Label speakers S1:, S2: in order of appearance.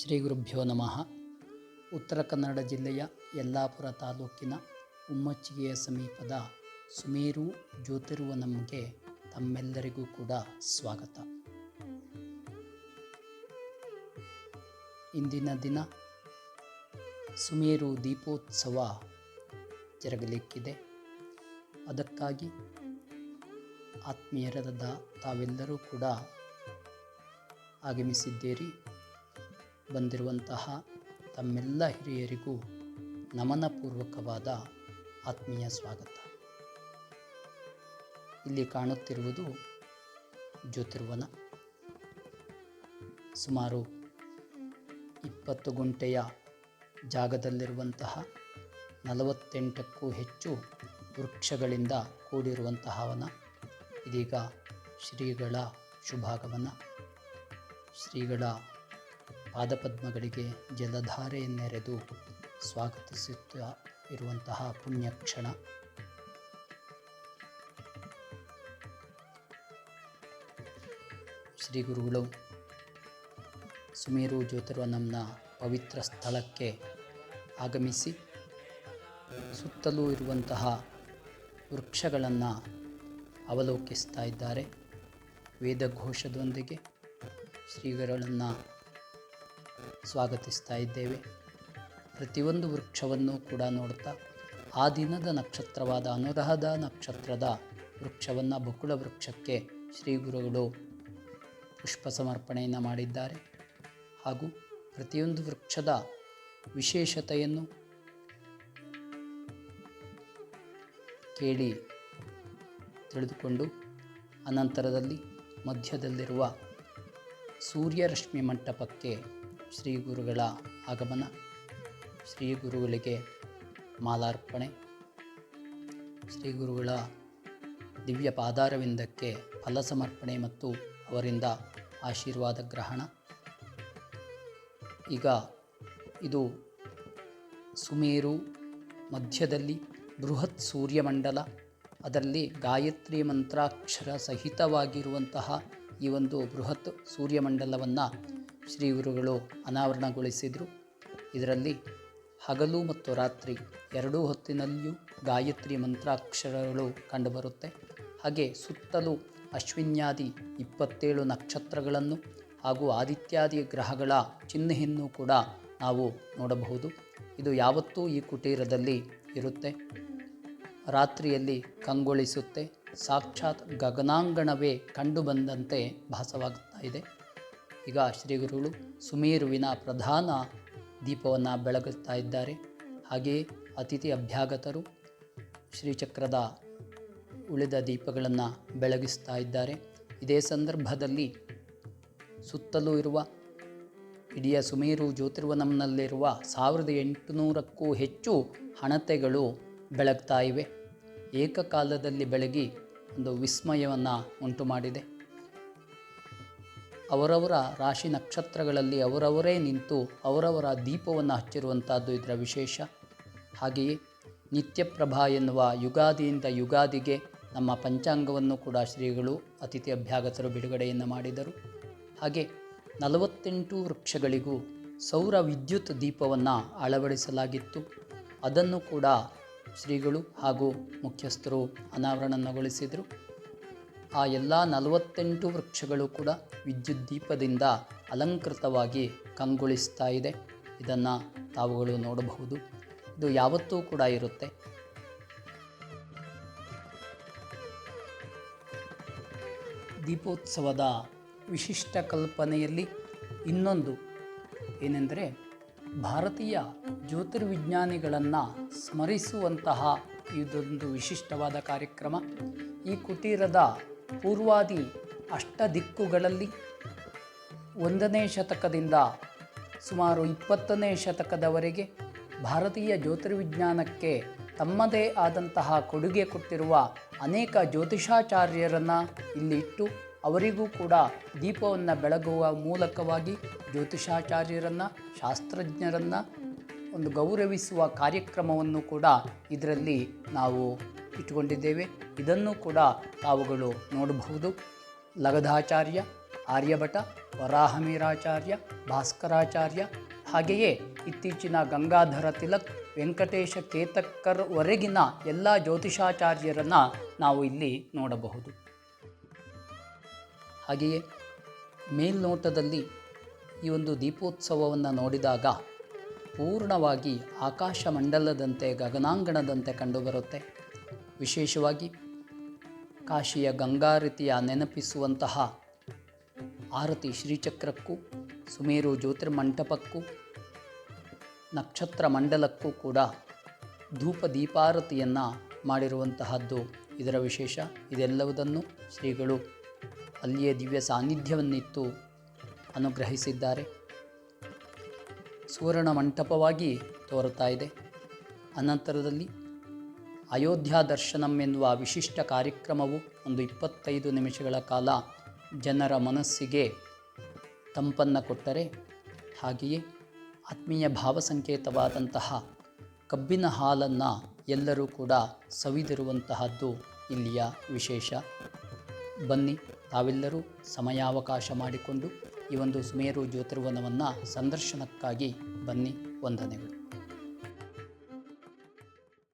S1: ಶ್ರೀ ಗುರುಭ್ಯೋ ನಮಃ. ಉತ್ತರ ಕನ್ನಡ ಜಿಲ್ಲೆಯ ಯಲ್ಲಾಪುರ ತಾಲೂಕಿನ ಉಮ್ಮಚ್ಚಿಗೆಯ ಸಮೀಪದ ಸುಮೇರು ಜ್ಯೋತಿರುವ ನಮಗೆ ತಮ್ಮೆಲ್ಲರಿಗೂ ಕೂಡ ಸ್ವಾಗತ. ಇಂದಿನ ದಿನ ಸುಮೇರು ದೀಪೋತ್ಸವ ಜರುಗಲಿಕ್ಕಿದೆ. ಅದಕ್ಕಾಗಿ ಆತ್ಮೀಯರದ ತಾವೆಲ್ಲರೂ ಕೂಡ ಆಗಮಿಸಿದ್ದೀರಿ. ಬಂದಿರುವಂತಹ ತಮ್ಮೆಲ್ಲ ಹಿರಿಯರಿಗೂ ನಮನಪೂರ್ವಕವಾದ ಆತ್ಮೀಯ ಸ್ವಾಗತ. ಇಲ್ಲಿ ಕಾಣುತ್ತಿರುವುದು ಜ್ಯೋತಿರ್ವನ. ಸುಮಾರು ಇಪ್ಪತ್ತು ಗುಂಟೆಯ ಜಾಗದಲ್ಲಿರುವಂತಹ ನಲವತ್ತೆಂಟಕ್ಕೂ ಹೆಚ್ಚು ವೃಕ್ಷಗಳಿಂದ ಕೂಡಿರುವಂತಹ ವನ ಇದೀಗ ಶ್ರೀಗಳ ಶುಭಾಗಮನ. ಶ್ರೀಗಳ ಪಾದಪದ್ಮಗಳಿಗೆ ಜಲಧಾರೆಯನ್ನೆರೆದು ಸ್ವಾಗತಿಸುತ್ತಾ ಇರುವಂತಹ ಪುಣ್ಯಕ್ಷಣ. ಶ್ರೀ ಗುರುಗಳು, ಸುಮೇರು ಜ್ಯೋತಿರ್ವನಂನ ಪವಿತ್ರ ಸ್ಥಳಕ್ಕೆ ಆಗಮಿಸಿ ಸುತ್ತಲೂ ಇರುವಂತಹ ವೃಕ್ಷಗಳನ್ನು ಅವಲೋಕಿಸ್ತಾ ಇದ್ದಾರೆ. ವೇದಘೋಷದೊಂದಿಗೆ ಶ್ರೀಗಳನ್ನು ಸ್ವಾಗತಿಸ್ತಾ ಇದ್ದೇವೆ. ಪ್ರತಿಯೊಂದು ವೃಕ್ಷವನ್ನು ಕೂಡ ನೋಡ್ತಾ ಆ ದಿನದ ನಕ್ಷತ್ರವಾದ ಅನುರಹದ ನಕ್ಷತ್ರದ ವೃಕ್ಷವನ್ನು ಬಕುಳ ವೃಕ್ಷಕ್ಕೆ ಶ್ರೀ ಗುರುಗಳು ಪುಷ್ಪ ಸಮರ್ಪಣೆಯನ್ನು ಮಾಡಿದ್ದಾರೆ. ಹಾಗೂ ಪ್ರತಿಯೊಂದು ವೃಕ್ಷದ ವಿಶೇಷತೆಯನ್ನು ಕೇಳಿ ತಿಳಿದುಕೊಂಡು ಅನಂತರದಲ್ಲಿ ಮಧ್ಯದಲ್ಲಿರುವ ಸೂರ್ಯರಶ್ಮಿ ಮಂಟಪಕ್ಕೆ ಶ್ರೀ ಗುರುಗಳ ಆಗಮನ. ಶ್ರೀ ಗುರುಗಳಿಗೆ ಮಾಲಾರ್ಪಣೆ. ಶ್ರೀ ಗುರುಗಳ ದಿವ್ಯ ಪಾದಾರವಿಂದಕ್ಕೆ ಫಲ ಸಮರ್ಪಣೆ ಮತ್ತು ಅವರಿಂದ ಆಶೀರ್ವಾದ ಗ್ರಹಣ. ಈಗ ಇದು ಸುಮೇರು ಮಧ್ಯದಲ್ಲಿ ಬೃಹತ್ ಸೂರ್ಯಮಂಡಲ, ಅದರಲ್ಲಿ ಗಾಯತ್ರಿ ಮಂತ್ರಾಕ್ಷರ ಸಹಿತವಾಗಿರುವಂತಹ ಈ ಒಂದು ಬೃಹತ್ ಸೂರ್ಯಮಂಡಲವನ್ನು ಶ್ರೀ ಗುರುಗಳು ಅನಾವರಣಗೊಳಿಸಿದರು. ಇದರಲ್ಲಿ ಹಗಲು ಮತ್ತು ರಾತ್ರಿ ಎರಡೂ ಹೊತ್ತಿನಲ್ಲಿಯೂ ಗಾಯತ್ರಿ ಮಂತ್ರಾಕ್ಷರಗಳು ಕಂಡುಬರುತ್ತೆ. ಹಾಗೆ ಸುತ್ತಲೂ ಅಶ್ವಿನ್ಯಾದಿ ಇಪ್ಪತ್ತೇಳು ನಕ್ಷತ್ರಗಳನ್ನು ಹಾಗೂ ಆದಿತ್ಯಾದಿ ಗ್ರಹಗಳ ಚಿಹ್ನೆಯನ್ನು ಕೂಡ ನಾವು ನೋಡಬಹುದು. ಇದು ಯಾವತ್ತೂ ಈ ಕುಟೀರದಲ್ಲಿ ಇರುತ್ತೆ. ರಾತ್ರಿಯಲ್ಲಿ ಕಂಗೊಳಿಸುತ್ತೆ. ಸಾಕ್ಷಾತ್ ಗಗನಾಂಗಣವೇ ಕಂಡುಬಂದಂತೆ ಭಾಸವಾಗ್ತಾ ಇದೆ. ಈಗ ಶ್ರೀ ಗುರುಗಳು ಸುಮೇರುವಿನ ಪ್ರಧಾನ ದೀಪವನ್ನು ಬೆಳಗುತ್ತಾ ಇದ್ದಾರೆ. ಹಾಗೆಯೇ ಅತಿಥಿ ಅಭ್ಯಾಗತರು ಶ್ರೀಚಕ್ರದ ಉಳಿದ ದೀಪಗಳನ್ನು ಬೆಳಗಿಸ್ತಾ ಇದ್ದಾರೆ. ಇದೇ ಸಂದರ್ಭದಲ್ಲಿ ಸುತ್ತಲೂ ಇರುವ ಇಡೀ ಸುಮೇರು ಜ್ಯೋತಿರ್ವನಂನಲ್ಲಿರುವ ಸಾವಿರದ ಎಂಟುನೂರಕ್ಕೂ ಹೆಚ್ಚು ಹಣತೆಗಳು ಬೆಳಗ್ತಾ ಇವೆ. ಏಕಕಾಲದಲ್ಲಿ ಬೆಳಗಿ ಒಂದು ವಿಸ್ಮಯವನ್ನು ಉಂಟು ಮಾಡಿದೆ ಅವರವರ ರಾಶಿ ನಕ್ಷತ್ರಗಳಲ್ಲಿ ಅವರವರೇ ನಿಂತು ಅವರವರ ದೀಪವನ್ನು ಹಚ್ಚಿರುವಂಥದ್ದು ಇದರ ವಿಶೇಷ. ಹಾಗೆಯೇ ನಿತ್ಯಪ್ರಭಾ ಎನ್ನುವ ಯುಗಾದಿಯಿಂದ ಯುಗಾದಿಗೆ ನಮ್ಮ ಪಂಚಾಂಗವನ್ನು ಕೂಡ ಶ್ರೀಗಳು ಅತಿಥಿ ಅಭ್ಯಾಗತರು ಬಿಡುಗಡೆಯನ್ನು ಮಾಡಿದರು. ಹಾಗೆ ನಲವತ್ತೆಂಟು ವೃಕ್ಷಗಳಿಗೂ ಸೌರ ವಿದ್ಯುತ್ ದೀಪವನ್ನು ಅಳವಡಿಸಲಾಗಿತ್ತು. ಅದನ್ನು ಕೂಡ ಶ್ರೀಗಳು ಹಾಗೂ ಮುಖ್ಯಸ್ಥರು ಅನಾವರಣಗೊಳಿಸಿದರು. ಆ ಎಲ್ಲ ನಲವತ್ತೆಂಟು ವೃಕ್ಷಗಳು ಕೂಡ ವಿದ್ಯುತ್ ದೀಪದಿಂದ ಅಲಂಕೃತವಾಗಿ ಕಂಗೊಳಿಸ್ತಾ ಇದೆ. ಇದನ್ನು ತಾವುಗಳು ನೋಡಬಹುದು. ಇದು ಯಾವತ್ತೂ ಕೂಡ ಇರುತ್ತೆ. ದೀಪೋತ್ಸವದ ವಿಶಿಷ್ಟ ಕಲ್ಪನೆಯಲ್ಲಿ ಇನ್ನೊಂದು ಏನೆಂದರೆ ಭಾರತೀಯ ಜ್ಯೋತಿರ್ವಿಜ್ಞಾನಿಗಳನ್ನು ಸ್ಮರಿಸುವಂತಹ ಇದೊಂದು ವಿಶಿಷ್ಟವಾದ ಕಾರ್ಯಕ್ರಮ. ಈ ಕುಟೀರದ ಪೂರ್ವಾದಿ ಅಷ್ಟ ದಿಕ್ಕುಗಳಲ್ಲಿ ಒಂದನೇ ಶತಕದಿಂದ ಸುಮಾರು ಇಪ್ಪತ್ತನೇ ಶತಕದವರೆಗೆ ಭಾರತೀಯ ಜ್ಯೋತಿರ್ವಿಜ್ಞಾನಕ್ಕೆ ತಮ್ಮದೇ ಆದಂತಹ ಕೊಡುಗೆ ಕೊಟ್ಟಿರುವ ಅನೇಕ ಜ್ಯೋತಿಷಾಚಾರ್ಯರನ್ನು ಇಲ್ಲಿಟ್ಟು ಅವರಿಗೂ ಕೂಡ ದೀಪವನ್ನು ಬೆಳಗುವ ಮೂಲಕವಾಗಿ ಜ್ಯೋತಿಷಾಚಾರ್ಯರನ್ನು, ಶಾಸ್ತ್ರಜ್ಞರನ್ನು ಒಂದು ಗೌರವಿಸುವ ಕಾರ್ಯಕ್ರಮವನ್ನು ಕೂಡ ಇದರಲ್ಲಿ ನಾವು ಇಟ್ಟುಕೊಂಡಿದ್ದೇವೆ. ಇದನ್ನು ಕೂಡ ತಾವುಗಳು ನೋಡಬಹುದು. ಲಗಧಾಚಾರ್ಯ ಆರ್ಯಭಟ ವರಾಹಮೀರಾಚಾರ್ಯ, ಭಾಸ್ಕರಾಚಾರ್ಯ, ಹಾಗೆಯೇ ಇತ್ತೀಚಿನ ಗಂಗಾಧರ ತಿಲಕ್, ವೆಂಕಟೇಶ ಕೇತಕ್ಕರ್ ವರೆಗಿನ ಎಲ್ಲ ಜ್ಯೋತಿಷಾಚಾರ್ಯರನ್ನು ನಾವು ಇಲ್ಲಿ ನೋಡಬಹುದು. ಹಾಗೆಯೇ ಮೇಲ್ನೋಟದಲ್ಲಿ ಈ ಒಂದು ದೀಪೋತ್ಸವವನ್ನು ನೋಡಿದಾಗ ಪೂರ್ಣವಾಗಿ ಆಕಾಶ ಮಂಡಲದಂತೆ ಗಗನಾಂಗಣದಂತೆ ಕಂಡುಬರುತ್ತೆ. ವಿಶೇಷವಾಗಿ ಕಾಶಿಯ ಗಂಗಾರತಿಯ ನೆನಪಿಸುವಂತಹ ಆರತಿ ಶ್ರೀಚಕ್ರಕ್ಕೂ, ಸುಮೇರು ಜ್ಯೋತಿರ್ಮಂಟಪಕ್ಕೂ, ನಕ್ಷತ್ರ ಮಂಡಲಕ್ಕೂ ಕೂಡ ಧೂಪ ದೀಪಾರತಿಯನ್ನು ಮಾಡಿರುವಂತಹದ್ದು ಇದರ ವಿಶೇಷ. ಇದೆಲ್ಲವುದನ್ನು ಶ್ರೀಗಳು ಅಲ್ಲಿಯೇ ದಿವ್ಯ ಸಾನ್ನಿಧ್ಯವನ್ನಿತ್ತು ಅನುಗ್ರಹಿಸಿದ್ದಾರೆ. ಸುವರ್ಣ ಮಂಟಪವಾಗಿ ತೋರುತ್ತಾ ಇದೆ. ಅನಂತರದಲ್ಲಿ ಅಯೋಧ್ಯ ದರ್ಶನಂ ಎನ್ನುವ ವಿಶಿಷ್ಟ ಕಾರ್ಯಕ್ರಮವು ಒಂದು ಇಪ್ಪತ್ತೈದು ನಿಮಿಷಗಳ ಕಾಲ ಜನರ ಮನಸ್ಸಿಗೆ ತಂಪನ್ನು ಕೊಟ್ಟರೆ ಹಾಗೆಯೇ ಆತ್ಮೀಯ ಭಾವಸಂಕೇತವಾದಂತಹ ಕಬ್ಬಿನ ಹಾಲನ್ನು ಎಲ್ಲರೂ ಕೂಡ ಸವಿದಿರುವಂತಹದ್ದು ಇಲ್ಲಿಯ ವಿಶೇಷ. ಬನ್ನಿ, ತಾವೆಲ್ಲರೂ ಸಮಯಾವಕಾಶ ಮಾಡಿಕೊಂಡು ಈ ಒಂದು ಸುಮೇರು ಜ್ಯೋತಿರ್ವನವನ್ನು ಸಂದರ್ಶನಕ್ಕಾಗಿ ಬನ್ನಿ, ವಂದನೆಗಳು.